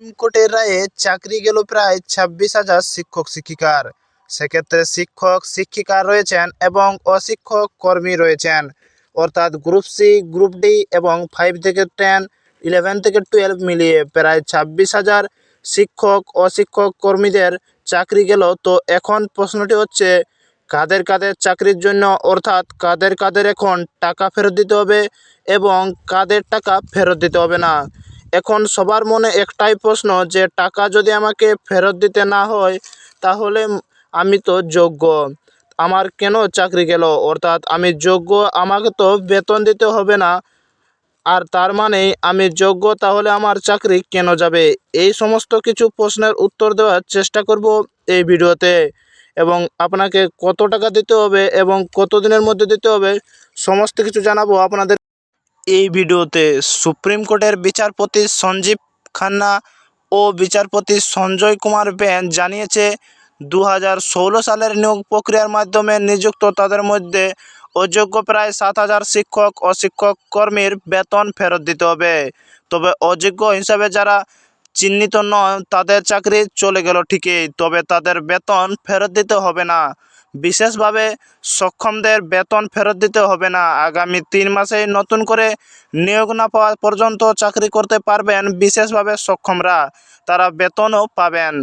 Supreme কোর্টের রায়ে চাকরি গেল প্রায় ছাব্বিশ হাজার শিক্ষক, শিক্ষিকার। সেক্ষেত্রে শিক্ষক, শিক্ষিকা রয়েছেন এবং অশিক্ষক কর্মী রয়েছেন। অর্থাৎ গ্রুপ সি, গ্রুপ ডি এবং ফাইভ থেকে টেন, ইলেভেন থেকে টুয়েলভ মিলিয়ে প্রায় ছাব্বিশ হাজার শিক্ষক, অশিক্ষক কর্মীদের চাকরি গেল। তো এখন প্রশ্নটি হচ্ছে, কাদের কাদের চাকরির জন্য, অর্থাৎ কাদের কাদের এখন টাকা ফেরত দিতে হবে এবং কাদের টাকা ফেরত দিতে হবে না? এখন সবার মনে একটাই প্রশ্ন যে, টাকা যদি আমাকে ফেরত দিতে না হয়, তাহলে আমি তো যোগ্য। আমার কেন চাকরি গেল? অর্থাৎ আমি যোগ্য, আমাকে তো বেতন দিতে হবে না। আর তার মানে আমি যোগ্য, তাহলে আমার চাকরি কেন যাবে? এই সমস্ত কিছু প্রশ্নের উত্তর দেওয়ার চেষ্টা করব এই ভিডিওতে। এবং আপনাকে কত টাকা দিতে হবে এবং কত দিনের মধ্যে দিতে হবে, সমস্ত কিছু জানাব আপনাদের এই ভিডিওতে সুপ্রিম কোর্টের বিচারপতি সঞ্জীব খান্না ও বিচারপতি সঞ্জয় কুমার বেন জানিয়েছে দু হাজার ষোলো সালের নিয়োগ প্রক্রিয়ার মাধ্যমে নিযুক্ত তাদের মধ্যে অযোগ্য প্রায় সাত হাজার শিক্ষক ও শিক্ষক কর্মীর বেতন ফেরত দিতে হবে। তবে অযোগ্য হিসাবে যারা চিহ্নিত নয় তাদের চাকরি চলে গেল ঠিকই, তবে তাদের বেতন ফেরত দিতে হবে না। বিশেষভাবে সক্ষমদের বেতন ফেরত দিতে হবে না। আগামী তিন মাসে নতুন করে নিয়োগ না পাওয়া পর্যন্ত চাকরি করতে পারবেন বিশেষভাবে সক্ষমরা। তারা বেতনও পাবেন।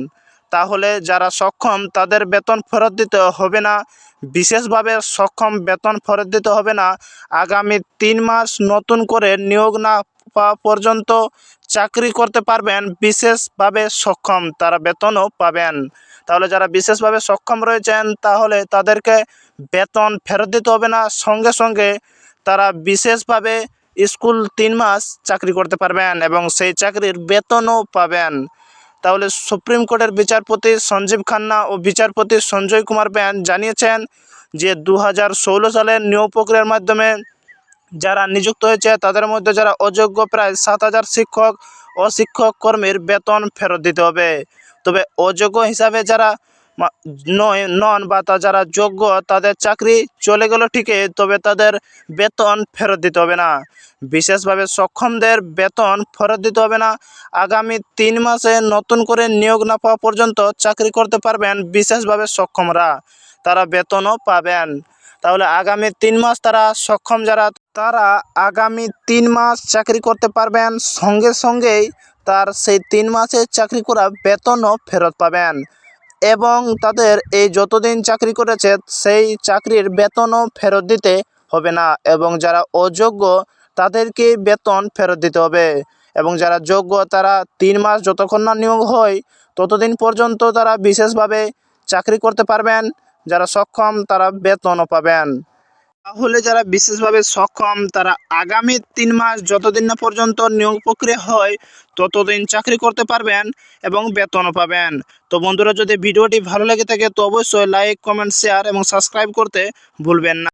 তাহলে যারা সক্ষম, তাদের বেতন ফেরত দিতে হবে না। বিশেষভাবে সক্ষম বেতন ফেরত দিতে হবে না। আগামী তিন মাস নতুন করে নিয়োগ না পাওয়া পর্যন্ত চাকরি করতে পারবেন বিশেষভাবে সক্ষম, তারা বেতনও পাবেন। তাহলে যারা বিশেষভাবে সক্ষম রয়েছেন, তাহলে তাদেরকে বেতন ফেরত দিতে হবে না। সঙ্গে সঙ্গে তারা বিশেষভাবে স্কুল তিন মাস চাকরি করতে পারবেন এবং সেই চাকরির বেতনও পাবেন। তাহলে সুপ্রিম কোর্টের বিচারপতি সঞ্জীব খান্না ও বিচারপতি সঞ্জয় কুমার ব্যান জানিয়েছেন যে দু হাজার ষোলো সালের নিয়োগ প্রক্রিয়ার মাধ্যমে যারা নিযুক্ত হয়েছে, তাদের মধ্যে যারা অযোগ্য প্রায় সাত হাজার শিক্ষক অশিক্ষক কর্মীর বেতন ফেরত দিতে হবে। তবে অযোগ্য হিসাবে যারা নয়, নন বা তা যারা যোগ্য, তাদের চাকরি চলে গেল ঠিকই, তবে তাদের বেতন ফেরত দিতে হবে না। বিশেষভাবে সক্ষমদের বেতন ফেরত দিতে হবে না। আগামী তিন মাসে নতুন করে নিয়োগ না পাওয়া পর্যন্ত চাকরি করতে পারবেন বিশেষভাবে সক্ষমরা। তারা বেতনও পাবেন। তাহলে আগামী তিন মাস তারা সক্ষম যারা, তারা আগামী তিন মাস চাকরি করতে পারবেন। সঙ্গে সঙ্গেই তার সেই তিন মাসের চাকরি করা বেতনও ফেরত পাবেন। এবং তাদের এই যতদিন চাকরি করেছে, সেই চাকরির বেতনও ফেরত দিতে হবে না। এবং যারা অযোগ্য তাদেরকে বেতন ফেরত দিতে হবে। এবং যারা যোগ্য, তারা তিন মাস যতক্ষণ না নিয়োগ হয়, ততদিন পর্যন্ত তারা বিশেষভাবে চাকরি করতে পারবেন। যারা সক্ষম, তারা বেতনও পাবেন। তাহলে যারা বিশেষভাবে সক্ষম, তারা আগামী তিন মাস যতদিন না পর্যন্ত নিয়োগ প্রক্রিয়া হয়, ততদিন চাকরি করতে পারবেন এবং বেতনও পাবেন। তো বন্ধুরা, যদি ভিডিওটি ভালো লেগে থাকে, তো অবশ্যই লাইক কমেন্ট শেয়ার এবং সাবস্ক্রাইব করতে ভুলবেন না।